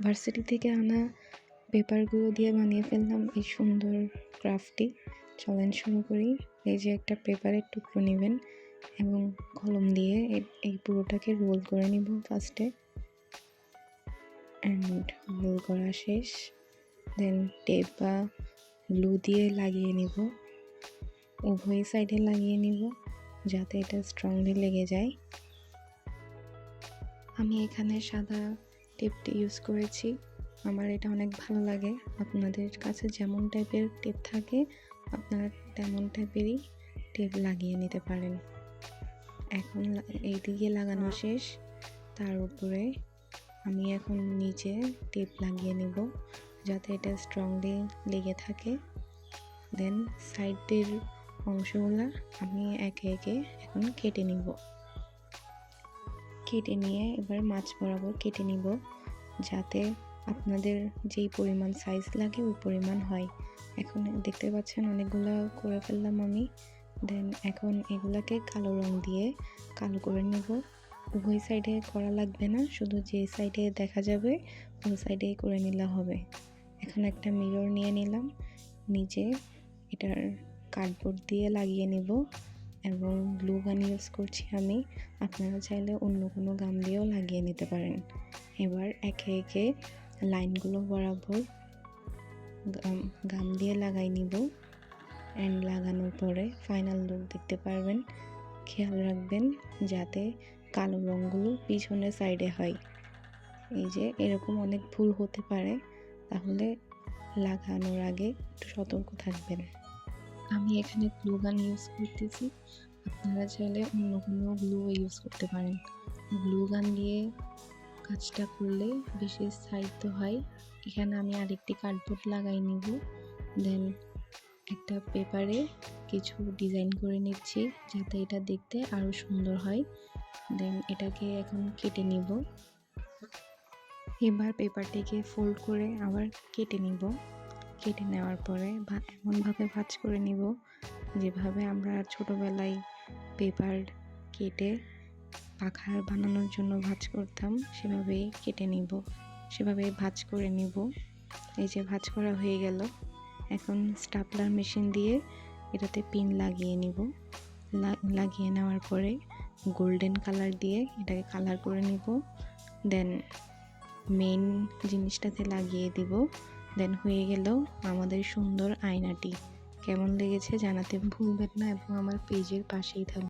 Varsity থেকে আনা পেপারগুলো দিয়ে বানিয়ে ফেললাম এই সুন্দর ক্রাফটটি। চলেন শুরু করি। এই যে একটা পেপারের টুকরো নেবেন এবং কলম দিয়ে এই পুরোটাকে রোল করে নিব ফার্স্টে অ্যান্ড রোল করা শেষ। দেন টেপ বা গ্লু দিয়ে লাগিয়ে নিব। উভয় সাইডে লাগিয়ে নিব যাতে এটা স্ট্রংলি লেগে যায়। আমি এখানে সাদা টেপটি ইউজ করেছি। আমার এটা অনেক ভালো লাগে। আপনাদের কাছে যেমন টাইপের টেপ থাকে, আপনারা তেমন টাইপেরই টেপ লাগিয়ে নিতে পারেন। এখন লা- এইদিকে লাগানো শেষ। তার উপরে আমি এখন নিচে টেপ লাগিয়ে নেব, যাতে এটা স্ট্রংলি লেগে থাকে। দেন সাইডের অংশগুলো আমি একে একে এখন কেটে নিব। কেটে নিয়ে এবার মাছ বরাবর কেটে নিব, যাতে আপনাদের যেই পরিমাণ সাইজ লাগে ওই পরিমাণ হয়। এখন দেখতে পাচ্ছেন অনেকগুলো করে ফেললাম আমি। দেন এখন এগুলাকে কালো রং দিয়ে কালো করে নেব। উভয় সাইডে করা লাগবে না, শুধু যে সাইডে দেখা যাবে, ওই সাইডেই করে নিলে হবে। এখন একটা মিরর নিয়ে নিলাম। নিচে এটার কার্ডবোর্ড দিয়ে লাগিয়ে নিব। এবং ব্লু গান ইউজ করছি আমি। আপনারা চাইলে অন্য কোনো গাম দিয়েও লাগিয়ে নিতে পারেন। এবার একে একে লাইনগুলো বরাবর গাম দিয়ে লাগাই নিব। অ্যান্ড লাগানোর পরে ফাইনাল লুক দেখতে পারবেন। খেয়াল রাখবেন যাতে কালো রঙগুলো পিছনের সাইডে হয়। এই যে এরকম অনেক ভুল হতে পারে, তাহলে লাগানোর আগে একটু সতর্ক থাকবেন। আমি এখানে গ্লু গান ইউজ করতেছি। আপনারা চাইলে অন্য কোনো গ্লু ইউজ করতে পারেন। গ্লু গান দিয়ে কাজটা করলে বেশি স্থায়িত্ব হয়। এখানে আমি আরেকটি কার্ডবোর্ড লাগাই নিব। দেন একটা পেপারে কিছু ডিজাইন করে নিচ্ছি যাতে এটা দেখতে আরও সুন্দর হয়। দেন এটাকে এখন কেটে নিব। এবার পেপারটিকে ফোল্ড করে আবার কেটে নিব। কেটে নেওয়ার পরে ভা- এমনভাবে ভাঁজ করে নিব যেভাবে আমরা ছোটোবেলায় পেপার কেটে পাখার বানানোর জন্য ভাঁজ করতাম, সেভাবেই কেটে নিব। সেভাবেই ভাঁজ করে নিব। এই যে ভাঁজ করা হয়ে গেল। এখন স্টাপলার মেশিন দিয়ে এটাতে পিন লাগিয়ে নিব। লাগিয়ে নেওয়ার পরে গোল্ডেন কালার দিয়ে এটাকে কালার করে নিব। দেন মেইন জিনিসটাতে লাগিয়ে দিব। দেন হয়ে গেল আমাদের সুন্দর আয়নাটি। কেমন লেগেছে জানাতে ভুলবেন না এবং আমার পেজের পাশেই থাকবেন